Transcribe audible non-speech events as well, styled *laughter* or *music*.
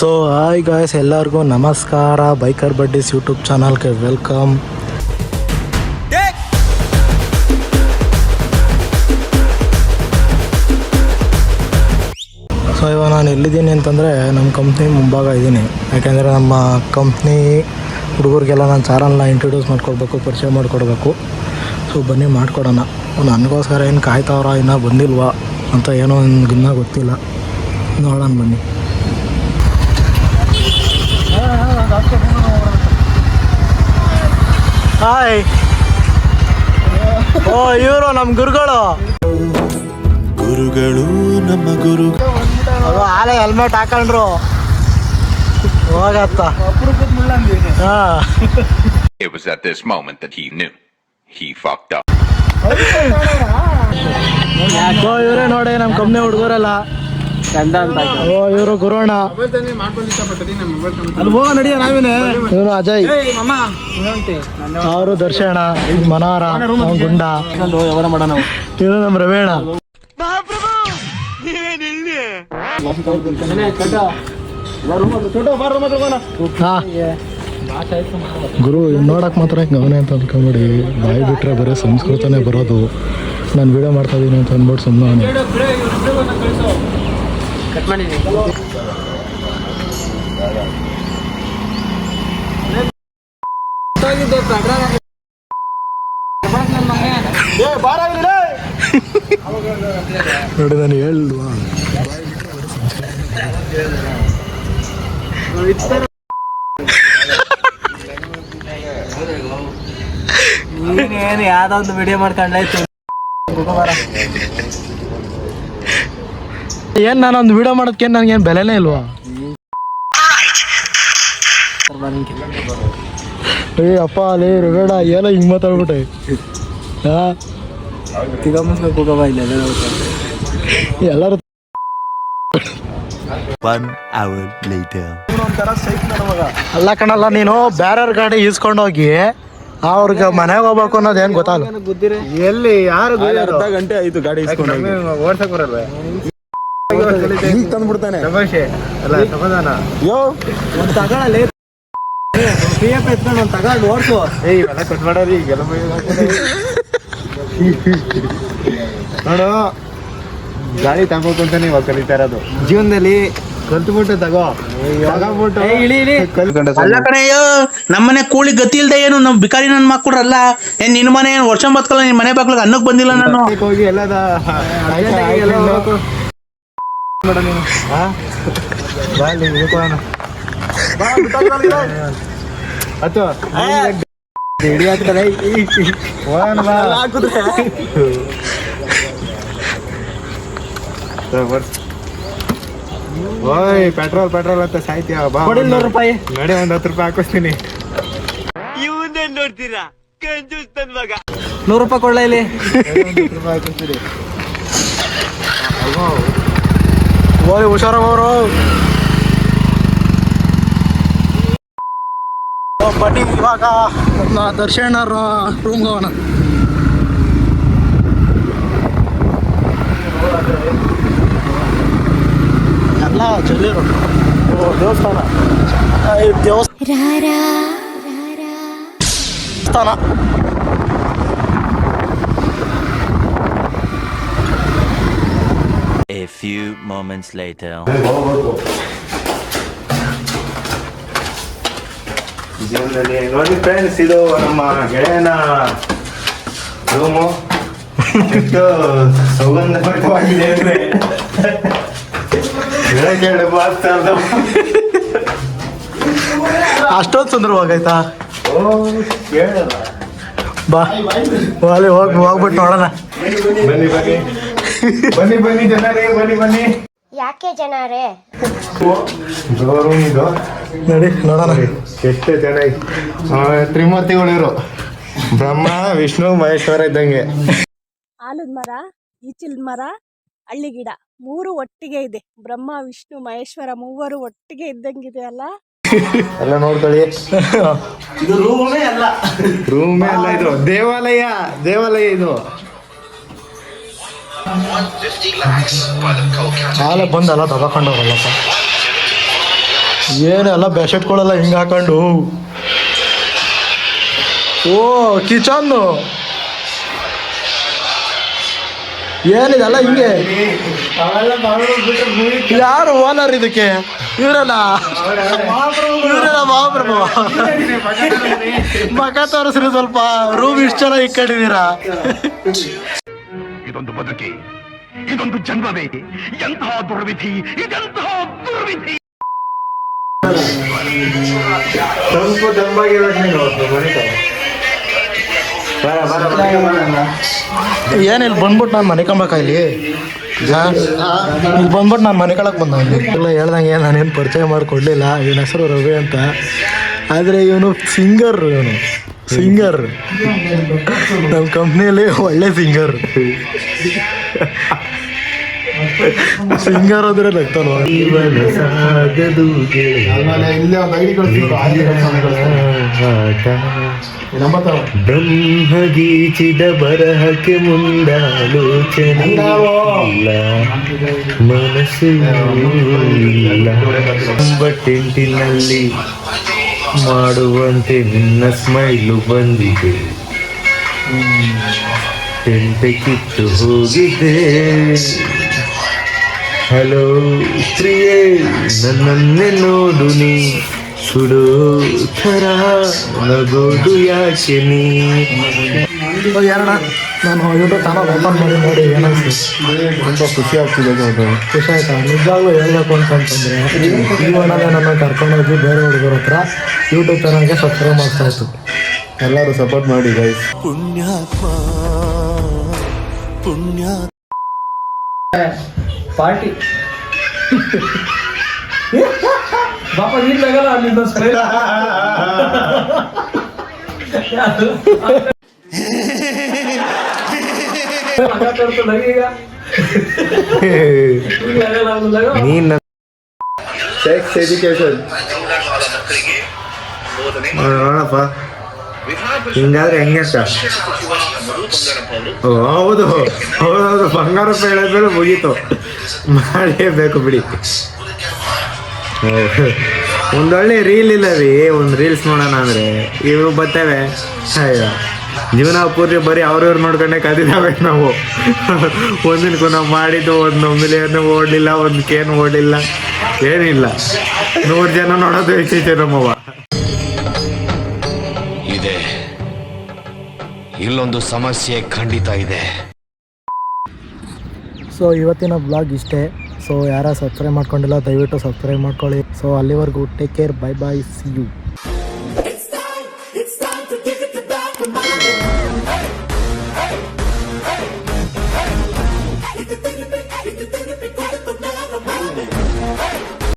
So hi guys ಎಲ್ಲರಿಗೂ ನಮಸ್ಕಾರ. Biker buddies YouTube ಚಾನಲ್ಗೆ ವೆಲ್ಕಮ್ ಸೊ ಇವಾಗ ನಾನು ಎಲ್ಲಿದ್ದೀನಿ ಅಂತಂದರೆ ನಮ್ಮ ಕಂಪ್ನಿ ಮುಂಭಾಗ ಇದ್ದೀನಿ. ಯಾಕೆಂದರೆ ನಮ್ಮ ಕಂಪ್ನಿ ಹುಡುಗರಿಗೆಲ್ಲ ನಾನು ಚಾರನ್ನ ಇಂಟ್ರೊಡ್ಯೂಸ್ ಮಾಡ್ಕೊಡ್ಬೇಕು, ಪರಿಚಯ ಮಾಡಿಕೊಡ್ಬೇಕು. ಸೊ ಬನ್ನಿ ಮಾಡಿಕೊಡೋಣ. ನನಗೋಸ್ಕರ ಏನು ಕಾಯ್ತಾವ್ರ, ಇನ್ನೂ ಬಂದಿಲ್ವಾ ಅಂತ ಏನೋ ನನಗೆ ಇನ್ನೂ ಗೊತ್ತಿಲ್ಲ. ನೋಡೋಣ ಬನ್ನಿ. ಹಾಯ್ ಓ ಇವರು ನಮ್ಮ ಗುರುಗಳು. ಗುರುಗಳು ನಮ್ಮ ಗುರು. ಅವರು ಆಲೆ ಹೆಲ್ಮೆಟ್ ಹಾಕೊಂಡ್ರು. ಹೋಗತ್ತ. ಹಾ. It was at this moment that he knew. He fucked up. ಯಾಕೋ ಇವರೇ ನೋಡಿ ನಮ್ಮ ಕಂಪ್ನಿ ಹುಡುಗರೆಲ್ಲ. ಓ ಇವರು ಗುರುವಣ್ಣ. ಇವನು ಅಜಯ್. ಅವರು ದರ್ಶನ ಮನೋಹರ ಅವ್ನ್ ಗುಂಡ. ಇವರು ನಮ್ಮ ರವೇಣ. ಗುರು ಇನ್ ನೋಡಕ್ ಮಾತ್ರ ಗಮನ ಅಂತ ಅನ್ಕೊಂಬಿಡಿ. ಬಾಯಿ ಬಿಟ್ರೆ ಬರೀ ಸಂಸ್ಕೃತನೇ ಬರೋದು. ನಾನು ವಿಡಿಯೋ ಮಾಡ್ತಾ ಇದೀನಿ ಅಂತ ಅಂದ್ಬಿಟ್ಟು ಸುಮ್ಮನೆ ನೋಡಿ ನಾನು ಹೇಳುವ ನೀನೇನು ಯಾವ್ದೊಂದು ವಿಡಿಯೋ ಮಾಡ್ಕೊಂಡ್ಲಾಯ್ತು ಏನ್ ಒಂದು ವಿಡಿಯೋ ಮಾಡೋದಕ್ಕೆ ನನಗೇನು ಬೆಲೆನೇ ಇಲ್ವಾ? ಏ ಅಪ್ಪ ಲೇ ರಗಡ ಏನೋ ಹಿಂಗ್ ಮಾತಾಡ್ಬಿಟ್ಟೆ. ಹಾ ಎಲ್ಲರೂ ಅಲ್ಲ ಕಣಲ್ಲ ನೀನು ಬ್ಯಾರರ್ ಗಾಡಿ ಈಸ್ಕೊಂಡೋಗಿ ಅವ್ರಿಗೆ ಮನೆಗೆ ಹೋಗ್ಬೇಕು ಅನ್ನೋದು ಏನು ಗೊತ್ತಾಗಲ್ಲ ಎಲ್ಲಿ ಯಾರು ಅರ್ಧ ಗಂಟೆ ಆಯ್ತು ಗಾಡಿ ಓಡ್ಸಕ್ ಬರಲ್ವೇ? ಈಗ ತಂದ್ಬಿಡ್ತಾನೆ. ಯೋ. ಒಂದು ತಗೊಳ್ಳಲಿ ಪಿ ಎಫ್ ಎತ್ಕೊಂಡು ಒಂದು ತಗೊಂಡು ಓಡಿಸು. ಏಯ್ ಇವೆಲ್ಲ ಕಟ್ ಮಾಡೋರಿ ಈಗೆಲ್ಲ ನೋಡು ಗಾಡಿ ತಗೋಬೇಕು ಅಂತಾನೆ ಇವಾಗ ಕಲಿತಾ ಇರೋದು. ಜೀವನದಲ್ಲಿ ಕಲ್ತ್ಬಿಟ್ಟು ತಗೋ. ತಗೊಂಬಿಟ್ಟು ಇಳಿ ಇಳಿ. ಅಲ್ಲ ಕಣಯ್ಯೋ ನಮ್ಮನೆ ಕೂಳಿ ಗತಿ ಇಲ್ದೆ ಏನು? ನಮ್ ಬಿಕಾರಿ ನನ್ ಮಾಡ್ಕೊಡ್ರಲ್ಲ ಏನ್ ನಿನ್ ಮನೆ ಏನ್ ವರ್ಷ ಬತ್ಕಲ್ಲ? ನಿನ್ ಮನೆ ಬಾಗ್ಲಿಗೆ ಅನ್ನಕ್ ಬಂದಿಲ್ಲ ನಾನು. ಹೋಗಿ ಎಲ್ಲದ ಓಯ್ ಪೆಟ್ರೋಲ್ ಪೆಟ್ರೋಲ್ ಅಂತ ಸಾಯ್ತೀಯ? ಬಾ ಕೊಡಿ ನೂರು ರೂಪಾಯಿ. ನಡಿ ಒಂದ್ ಹತ್ತು ರೂಪಾಯಿ ಹಾಕಿಸ್ತೀನಿ ನೂರು ರೂಪಾಯಿ ಕೊಡ್ಲ ಇಲ್ಲಿ? ರೂಪಾಯಿ ಹಾಕಿಸ್ತೀನಿ ಹೋಗಿ ಹುಷಾರಾಗವರು ಬನ್ನಿ ಇವಾಗ. ನಮ್ಮ ದರ್ಶನ್ ರೂಮ್ಗೆ ಹೋಗೋಣ. ಎಲ್ಲ ಓ ದೇವಸ್ಥಾನ. ದೇವಸ್ಥಾನ. Few moments later. ಜೀವನದಲ್ಲಿ ನೋಡಿ ಫ್ರೆಂಡ್ಸ್ ಇದು ನಮ್ಮ ಗೆಳೆಯನ ರೂಮು ಎಷ್ಟು ಸೌಗಂಧಭರಿತವಾಗಿದೆ ಅಂದ್ರೆ ಬೆಳಗ್ಗೆ. ಅಷ್ಟೊಂದು ಸುಂದರವಾಗೈತಾ ಬಾ ಅಲ್ಲಿ ಹೋಗಿ ಹೋಗ್ಬಿಟ್ಟು ನೋಡೋಣ ಬನ್ನಿ ಬನ್ನಿ ಬನ್ನಿ ಬನ್ನಿ ಜನರೇ ಬನ್ನಿ ಬನ್ನಿ. ಯಾಕೆ ಜನರೇ? ರೂಮ್ ಇದು ನಡಿ ನೋಡೋಣ. ಎಷ್ಟು ಚೆನ್ನಾಗಿ ತ್ರಿಮೂರ್ತಿಗಳು ಇವರು ಬ್ರಹ್ಮ ವಿಷ್ಣು ಮಹೇಶ್ವರ ಇದ್ದಂಗೆ. ಆಲದ ಮರ ಈಚಿಲ್ ಮರ ಹಳ್ಳಿ ಗಿಡ ಮೂರು ಒಟ್ಟಿಗೆ ಇದೆ. ಬ್ರಹ್ಮ ವಿಷ್ಣು ಮಹೇಶ್ವರ ಮೂವರು ಒಟ್ಟಿಗೆ ಇದ್ದಂಗಿದೆ ಅಲ್ಲ? ಎಲ್ಲ ನೋಡ್ಕೊಳ್ಳಿ. *laughs* ರೂಮೇ ಅಲ್ಲ ಇದು. ದೇವಾಲಯ ದೇವಾಲಯ ಇದು. ನಾಳೆ ಬಂದಲ್ಲ ತಗೊಂಡವ್ರಲ್ಲಪ್ಪ ಏನೆಲ್ಲ ಬೆಶೆಟ್ಗಳೆಲ್ಲ ಹಿಂಗೆ ಹಾಕೊಂಡು. ಓ ಕಿಚನ್ ಏನಿದೆಲ್ಲ ಹಿಂಗೆ? ಯಾರು ಓನರ್ ಇದಕ್ಕೆ? ಇವರಲ್ಲ ಮಹಾಪ್ರಭು. ಮಗ ತೋರಿಸ್ರಿ ಸ್ವಲ್ಪ. ರೂಮ್ ಇಷ್ಟು ಚೆನ್ನಾಗಿ ಇಕ್ಕೊಂಡಿದ್ದೀರಾ? ಇದೊಂದು ಬದುಕಿ ಇದೊಂದು ಜನ್ಮವೇ ಎಂತಹ ದುರ್ವಿಧಿ ಇದೆಂತಹ ದುರ್ವಿಧಿ. ಬರ ಏನಿಲ್ಲ ಬಂದ್ಬಿಟ್ಟು ನಾನು ಮನೆ ಕಂಬಕ ಇಲ್ಲಿ ಇಲ್ಲಿ ಬಂದ್ಬಿಟ್ಟು ನಾನು ಮನೆ ಕಳಕ್ಕೆ ಬಂದ ಇಲ್ಲಿ ಎಲ್ಲ ಹೇಳ್ದಂಗೆ ನಾನೇನು ಪರಿಚಯ ಮಾಡಿಕೊಡ್ಲಿಲ್ಲ ಇವನ ಹೆಸರು ರವಿ ಅಂತ. ಆದರೆ ಇವನು ಸಿಂಗರ್ ಇವನು. ಸಿಂಗರ್. ನಮ್ಮ ಕಂಪ್ನಿಯಲ್ಲಿ ಒಳ್ಳೆ ಸಿಂಗರ್. ಸಿಂಗರ್ ಅಂದ್ರೆ ನಗ್ತಾನೋ ಬ್ರಹ್ಮಗೀಚಿದ ಬರಹಕ್ಕೆ ಮುಂದಾಲೋಚನೆ ಇಲ್ಲ. ಮನಸ್ಸು ಇಲ್ಲ. ಟೆಂಟಿನಲ್ಲಿ ಮಾಡುವಂತೆ ನಿನ್ನ ಸ್ಮೈಲು ಬಂದಿದೆ. ಟೆಂಟೆ ಕಿತ್ತು ಹೋಗಿದೆ. ಹಲೋ ಸ್ತ್ರೀಯೇ, ನನ್ನನ್ನೇ ನೋಡು ನೀ. ಸುಡೋ ಥರ ನಗೋದು ಯಾಕೆ ನೀ? ನಾನು ಯೂಟ್ಯೂಬ್ ಚಾನಲ್ ಓಪನ್ ಮಾಡಿ ನೋಡಿ ಏನಿಸ್ತು ತುಂಬ ಖುಷಿ ಆಗ್ತಿದೆ ಖುಷಿ ಆಯ್ತಾ? ನಿಜವಾಗ್ಲೂ ಹೇಳಬೇಕು ಅಂತಂತಂದ್ರೆ ಈ ಒಣಗೆ ನನ್ನ ಕರ್ಕೊಂಡೋಗಿ ಬೇರೆ ಹುಡುಗರ ಹತ್ರ ಯೂಟ್ಯೂಬ್ ಚಾನಲ್ಗೆ ಸಬ್ಸ್ಕ್ರೈಬ್ ಮಾಡ್ತಾ ಇತ್ತು. ಎಲ್ಲರೂ ಸಪೋರ್ಟ್ ಮಾಡಿ ಗೈಸ್ ಪಾರ್ಟಿ. ಬಾಪ ನೀನ್ ಬೇಕಲ್ಲ ಅಲ್ಲಿಂದ *laughs* ನೀನ್ ಸೆಕ್ಸ್ ಎಜುಕೇಶನ್ ನೋಡಪ್ಪ ಹಿಂಗಾದ್ರೆ ಹೆಂಗೆ ಹೌದು ಹೌದೌದು ಬಂಗಾರ ಹೇಳಿದ್ಮೇಲೆ ಮುಗೀತು ಮಾಡಲೇಬೇಕು ಬಿಡಿ ಒಂದೊಳ್ಳೆ ರೀಲ್ ಇಲ್ಲ ರೀ ಒಂದು ರೀಲ್ಸ್ ನೋಡೋಣ ಅಂದ್ರೆ ಇವು ಬರ್ತೇವೆ ಅಯ್ಯೋ ಜೀವನ ಪೂರ್ತಿ ಬರೀ ಅವ್ರವ್ರು ನೋಡ್ಕೊಂಡೆ ಕದಿದಾವೆ ನಾವು. ಒಂದಿನಕ್ಕೂ ನಾವು ಮಾಡಿದ್ದು ಒಂದು ಮಿಲಿಯನ್ ಓಡಲಿಲ್ಲ ಒಂದು ಕೇನ್ ಓಡಲಿಲ್ಲ ಏನಿಲ್ಲ. ನೂರು ಜನ ನೋಡೋದು ಹೆಚ್ಚೈತೆ ನಮ್ಮವ್ವ. ಇದೆ. ಇಲ್ಲೊಂದು ಸಮಸ್ಯೆ ಖಂಡಿತ ಇದೆ. ಸೊ ಇವತ್ತಿನ ಬ್ಲಾಗ್ ಇಷ್ಟೇ. ಸೊ ಯಾರ ಸಬ್ಸ್ಕ್ರೈಬ್ ಮಾಡ್ಕೊಂಡಿಲ್ಲ ದಯವಿಟ್ಟು ಸಬ್ಸ್ಕ್ರೈಬ್ ಮಾಡ್ಕೊಳ್ಳಿ. ಸೊ ಅಲ್ಲಿವರೆಗೂ take care bye bye see you